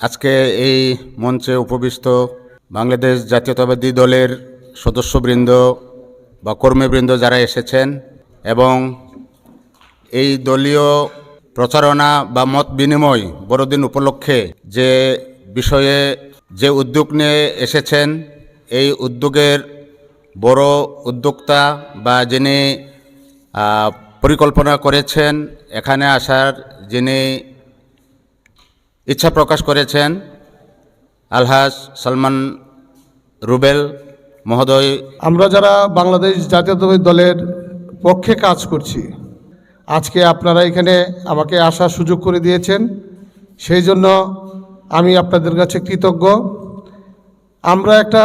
আজকে এই মঞ্চে উপবিষ্ট বাংলাদেশ জাতীয়তাবাদী দলের সদস্যবৃন্দ বা কর্মীবৃন্দ যারা এসেছেন এবং এই দলীয় প্রচারণা বা মত বিনিময় বড়দিন উপলক্ষে যে বিষয়ে যে উদ্যোগ নিয়ে এসেছেন, এই উদ্যোগের বড় উদ্যোক্তা বা যিনি পরিকল্পনা করেছেন এখানে আসার যিনি ইচ্ছা প্রকাশ করেছেন আলহাজ সালমান রুবেল মহোদয়। আমরা যারা বাংলাদেশ জাতীয়তাবাদী দলের পক্ষে কাজ করছি, আজকে আপনারা এখানে আমাকে আসার সুযোগ করে দিয়েছেন। সেই জন্য আমি আপনাদের কাছে কৃতজ্ঞ। আমরা একটা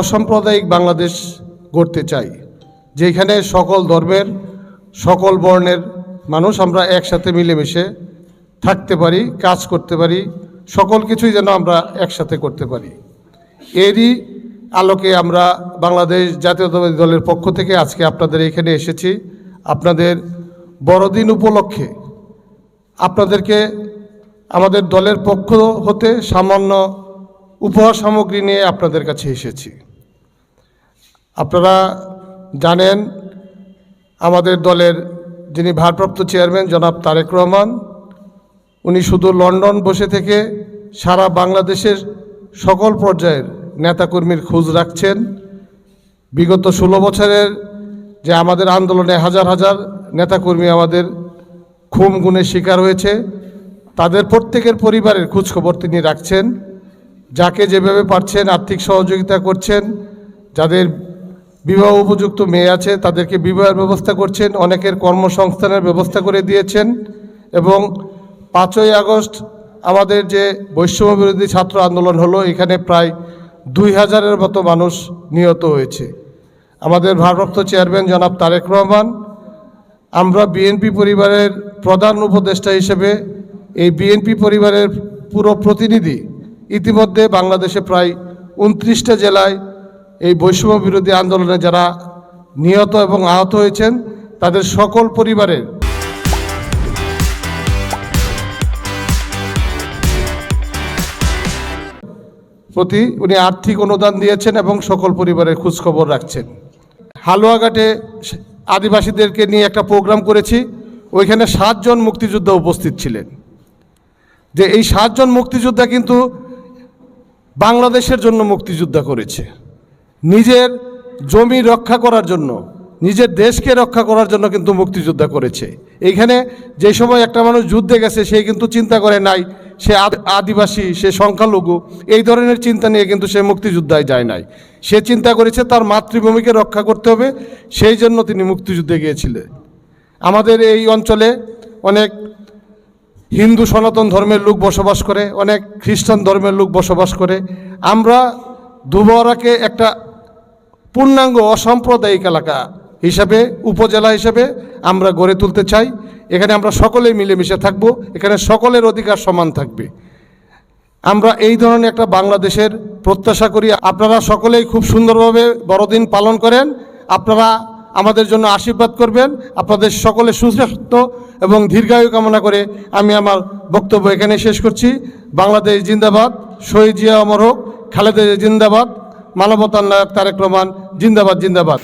অসাম্প্রদায়িক বাংলাদেশ গড়তে চাই, যেখানে সকল ধর্মের সকল বর্ণের মানুষ আমরা একসাথে মিলেমিশে থাকতে পারি, কাজ করতে পারি, সকল কিছুই যেন আমরা একসাথে করতে পারি। এরই আলোকে আমরা বাংলাদেশ জাতীয়তাবাদী দলের পক্ষ থেকে আজকে আপনাদের এখানে এসেছি। আপনাদের বড়দিন উপলক্ষে আপনাদেরকে আমাদের দলের পক্ষ হতে সামান্য উপহার সামগ্রী নিয়ে আপনাদের কাছে এসেছি। আপনারা জানেন আমাদের দলের যিনি ভারপ্রাপ্ত চেয়ারম্যান জনাব তারেক রহমান, উনি শুধু লন্ডন বসে থেকে সারা বাংলাদেশের সকল পর্যায়ের নেতাকর্মীর খোঁজ রাখছেন। বিগত ষোলো বছরের যে আমাদের আন্দোলনে হাজার হাজার নেতাকর্মী আমাদের খুম গুণের শিকার হয়েছে, তাদের প্রত্যেকের পরিবারের খোঁজখবর তিনি রাখছেন। যাকে যেভাবে পারছেন আর্থিক সহযোগিতা করছেন, যাদের বিবাহ উপযুক্ত মেয়ে আছে, তাদেরকে বিবাহের ব্যবস্থা করছেন, অনেকের কর্মসংস্থানের ব্যবস্থা করে দিয়েছেন এবং পাঁচই আগস্ট আমাদের যে বৈষম্য বিরোধী ছাত্র আন্দোলন হলো, এখানে প্রায় দুই হাজারের মতো মানুষ নিহত হয়েছে। আমাদের ভারপ্রাপ্ত চেয়ারম্যান জনাব তারেক রহমান, আমরা বিএনপি পরিবারের প্রধান উপদেষ্টা হিসেবে এই বিএনপি পরিবারের পুরো প্রতিনিধি ইতিমধ্যে বাংলাদেশে প্রায় উনত্রিশটা জেলায় এই বৈষম্য বিরোধী আন্দোলনে যারা নিহত এবং আহত হয়েছেন, তাদের সকল পরিবারের প্রতি উনি আর্থিক অনুদান দিয়েছেন এবং সকল পরিবারের খোঁজখবর রাখছেন। হালুয়াঘাটে আদিবাসীদেরকে নিয়ে একটা প্রোগ্রাম করেছি, ওইখানে সাতজন মুক্তিযোদ্ধা উপস্থিত ছিলেন। যে এই সাতজন মুক্তিযোদ্ধা কিন্তু বাংলাদেশের জন্য মুক্তিযোদ্ধা করেছে। নিজের জমি রক্ষা করার জন্য, নিজের দেশকে রক্ষা করার জন্য কিন্তু মুক্তিযোদ্ধা করেছে। এইখানে যে সময় একটা মানুষ যুদ্ধে গেছে, সে কিন্তু চিন্তা করে নাই, সে আদ- আদিবাসী, সে সংখ্যালঘু, এই ধরনের চিন্তা নিয়ে কিন্তু সে মুক্তিযোদ্ধায় যায় নাই। সে চিন্তা করেছে তার মাতৃভূমিকে রক্ষা করতে হবে, সেই জন্য তিনি মুক্তিযুদ্ধে গিয়েছিলেন। আমাদের এই অঞ্চলে অনেক হিন্দু সনাতন ধর্মের লোক বসবাস করে, অনেক খ্রিস্টান ধর্মের লোক বসবাস করে। আমরা দুবরাকে একটা পূর্ণাঙ্গ অসাম্প্রদায়িক এলাকা হিসাবে, উপজেলা হিসাবে আমরা গড়ে তুলতে চাই। এখানে আমরা সকলেই মিলেমিশে থাকব, এখানে সকলের অধিকার সমান থাকবে। আমরা এই ধরনের একটা বাংলাদেশের প্রত্যাশা করি। আপনারা সকলেই খুব সুন্দরভাবে বড়দিন পালন করেন। আপনারা আমাদের জন্য আশীর্বাদ করবেন। আপনাদের সকলে সুস্বাস্থ্য এবং দীর্ঘায়ু কামনা করে আমি আমার বক্তব্য এখানে শেষ করছি। বাংলাদেশ জিন্দাবাদ। শহীদ জিয়া অমর হোক, খালেদা জিন্দাবাদ। মানবতার নায়ক তারেক রহমান জিন্দাবাদ জিন্দাবাদ।